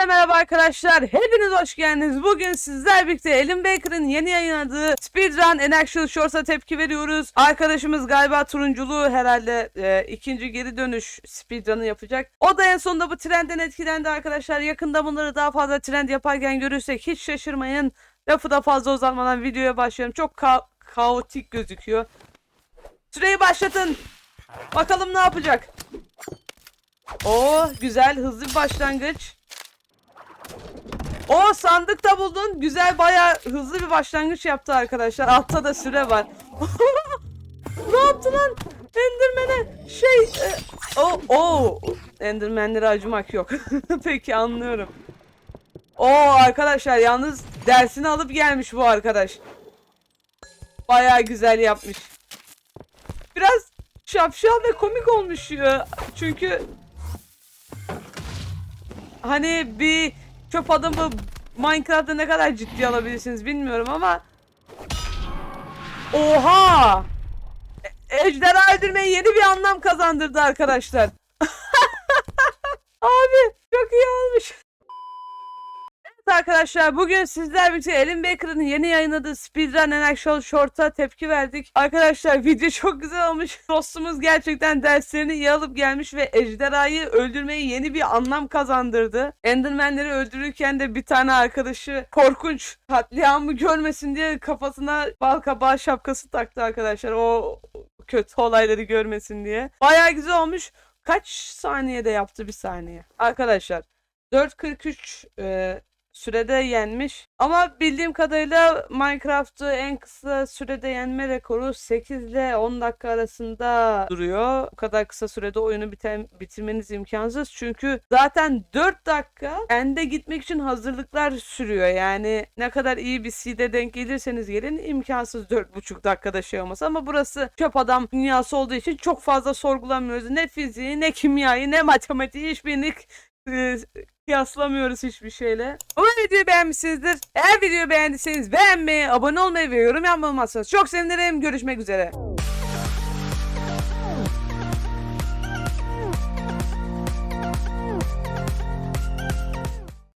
Herkese merhaba arkadaşlar. Hepiniz hoş geldiniz. Bugün sizler birlikte Elin Baker'ın yeni yayınladığı Speedrun in Action Shorts'a tepki veriyoruz. Arkadaşımız galiba turunculu herhalde e, ikinci geri dönüş speedrun'ı yapacak. O da en sonunda bu trendden etkilendi arkadaşlar. Yakında bunları daha fazla trend yaparken görürsek hiç şaşırmayın. Lafı da fazla uzatmadan videoya başlayalım. Çok ka- kaotik gözüküyor. Süreyi başlatın. Bakalım ne yapacak. Oo güzel hızlı bir başlangıç. O sandıkta buldun. Güzel bayağı hızlı bir başlangıç yaptı arkadaşlar. Altta da süre var. ne yaptı lan? Enderman'e şey e, o o Enderman'lere acımak yok. Peki anlıyorum. O arkadaşlar yalnız dersini alıp gelmiş bu arkadaş. Bayağı güzel yapmış. Biraz şapşal ve komik olmuş. Çünkü hani bir çöp adamı Minecraft'ta ne kadar ciddi alabilirsiniz bilmiyorum ama Oha! E- Ejderha öldürmeyi yeni bir anlam kazandırdı arkadaşlar. Abi çok iyi olmuş. Arkadaşlar bugün sizler birlikte Elin Baker'ın yeni yayınladığı Speedrun and Short'a tepki verdik. Arkadaşlar video çok güzel olmuş. Dostumuz gerçekten derslerini iyi alıp gelmiş ve ejderhayı öldürmeyi yeni bir anlam kazandırdı. Enderman'leri öldürürken de bir tane arkadaşı korkunç katliamı görmesin diye kafasına bal kabağı şapkası taktı arkadaşlar. O kötü olayları görmesin diye. Bayağı güzel olmuş. Kaç saniyede yaptı bir saniye? Arkadaşlar 4.43 e, sürede yenmiş. Ama bildiğim kadarıyla Minecraft'ı en kısa sürede yenme rekoru 8 ile 10 dakika arasında duruyor. Bu kadar kısa sürede oyunu biten, bitirmeniz imkansız. Çünkü zaten 4 dakika ende gitmek için hazırlıklar sürüyor. Yani ne kadar iyi bir seed'e denk gelirseniz gelin imkansız 4,5 dakikada şey olması. Ama burası çöp adam dünyası olduğu için çok fazla sorgulamıyoruz. Ne fiziği, ne kimyayı, ne matematiği hiçbirini e, kıyaslamıyoruz hiçbir şeyle. Umarım videoyu beğenmişsinizdir. Eğer videoyu beğendiyseniz beğenmeyi, abone olmayı ve yorum yapmayı unutmazsanız çok sevinirim. Görüşmek üzere.